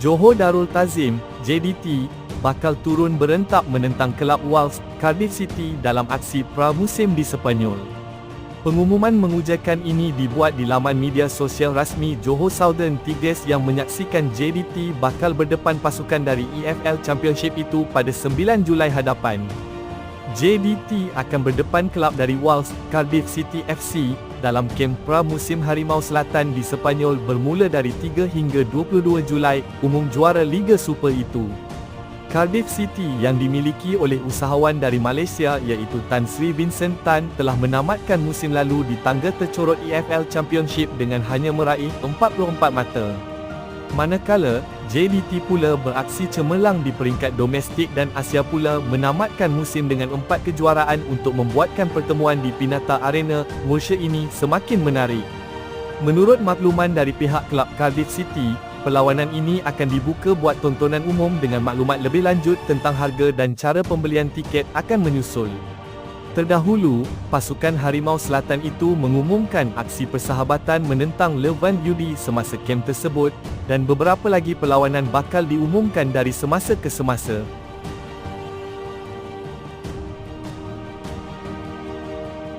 Johor Darul Tazim, JDT, bakal turun berentak menentang kelab Wolves, Cardiff City dalam aksi pramusim di Sepanyol. Pengumuman mengujakan ini dibuat di laman media sosial rasmi Johor Southern Tigers yang menyaksikan JDT bakal berdepan pasukan dari EFL Championship itu pada 9 Julai hadapan. JDT akan berdepan kelab dari Wolves, Cardiff City FC, dalam kem pramusim Harimau Selatan di Sepanyol bermula dari 3 hingga 22 Julai, umum juara Liga Super itu. Cardiff City yang dimiliki oleh usahawan dari Malaysia iaitu Tan Sri Vincent Tan telah menamatkan musim lalu di tangga tercorot EFL Championship dengan hanya meraih 44 mata. Manakala, JDT pula beraksi cemerlang di peringkat domestik dan Asia pula menamatkan musim dengan empat kejuaraan untuk membuatkan pertemuan di Pinata Arena, Malaysia ini semakin menarik. Menurut makluman dari pihak kelab Cardiff City, perlawanan ini akan dibuka buat tontonan umum dengan maklumat lebih lanjut tentang harga dan cara pembelian tiket akan menyusul. Terdahulu, pasukan Harimau Selatan itu mengumumkan aksi persahabatan menentang Levan Yudi semasa kem tersebut dan beberapa lagi perlawanan bakal diumumkan dari semasa ke semasa.